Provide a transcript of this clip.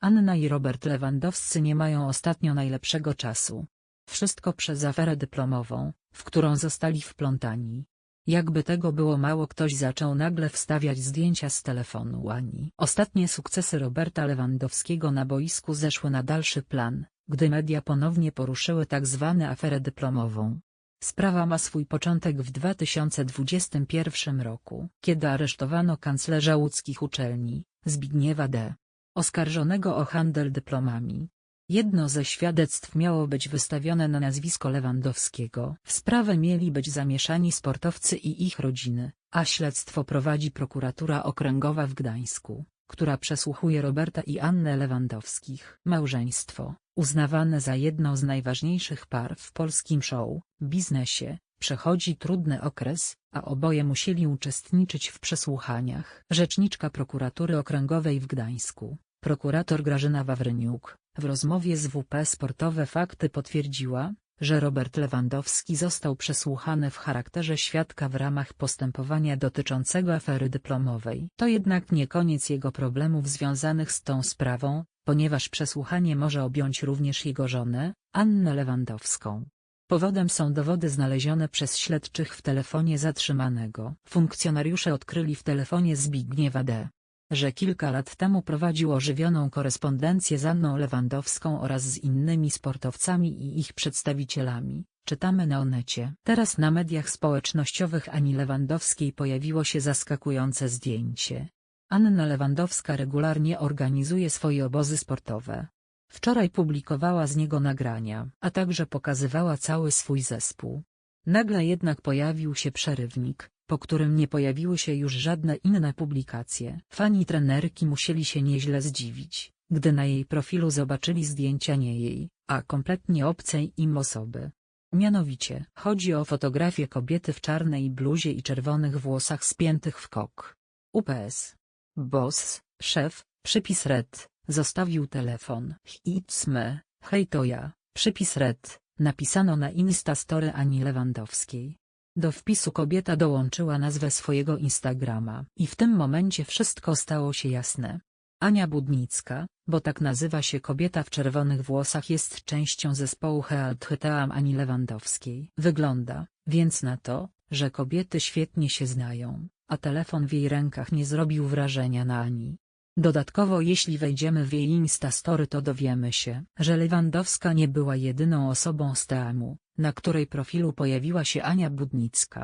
Anna i Robert Lewandowscy nie mają ostatnio najlepszego czasu. Wszystko przez aferę dyplomową, w którą zostali wplątani. Jakby tego było mało ktoś zaczął nagle wstawiać zdjęcia z telefonu Ani. Ostatnie sukcesy Roberta Lewandowskiego na boisku zeszły na dalszy plan, gdy media ponownie poruszyły tak zwane aferę dyplomową. Sprawa ma swój początek w 2021 roku, kiedy aresztowano kanclerza łódzkich uczelni, Zbigniewa D. oskarżonego o handel dyplomami. Jedno ze świadectw miało być wystawione na nazwisko Lewandowskiego. W sprawę mieli być zamieszani sportowcy i ich rodziny, a śledztwo prowadzi prokuratura okręgowa w Gdańsku, która przesłuchuje Roberta i Annę Lewandowskich. Małżeństwo, uznawane za jedno z najważniejszych par w polskim show, biznesie, przechodzi trudny okres, a oboje musieli uczestniczyć w przesłuchaniach. Rzeczniczka prokuratury okręgowej w Gdańsku, prokurator Grażyna Wawryniuk, w rozmowie z WP Sportowe Fakty potwierdziła, że Robert Lewandowski został przesłuchany w charakterze świadka w ramach postępowania dotyczącego afery dyplomowej. To jednak nie koniec jego problemów związanych z tą sprawą, ponieważ przesłuchanie może objąć również jego żonę, Annę Lewandowską. Powodem są dowody znalezione przez śledczych w telefonie zatrzymanego. Funkcjonariusze odkryli w telefonie Zbigniewa D że kilka lat temu prowadził ożywioną korespondencję z Anną Lewandowską oraz z innymi sportowcami i ich przedstawicielami, czytamy na Onecie. Teraz na mediach społecznościowych Ani Lewandowskiej pojawiło się zaskakujące zdjęcie. Anna Lewandowska regularnie organizuje swoje obozy sportowe. Wczoraj publikowała z niego nagrania, a także pokazywała cały swój zespół. Nagle jednak pojawił się przerywnik, po którym nie pojawiły się już żadne inne publikacje. Fani trenerki musieli się nieźle zdziwić, gdy na jej profilu zobaczyli zdjęcia nie jej, a kompletnie obcej im osoby. Mianowicie, chodzi o fotografię kobiety w czarnej bluzie i czerwonych włosach spiętych w kok. UPS. Boss, szef, przypis red, zostawił telefon. Hitsme, hej to ja, przypis red, napisano na Instastory Ani Lewandowskiej. Do wpisu kobieta dołączyła nazwę swojego Instagrama. I w tym momencie wszystko stało się jasne. Ania Budnicka, bo tak nazywa się kobieta w czerwonych włosach jest częścią zespołu Health Ani Lewandowskiej. Wygląda, więc na to, że kobiety świetnie się znają, a telefon w jej rękach nie zrobił wrażenia na Ani. Dodatkowo jeśli wejdziemy w jej Instastory to dowiemy się, że Lewandowska nie była jedyną osobą z teamu, na której profilu pojawiła się Ania Budnicka.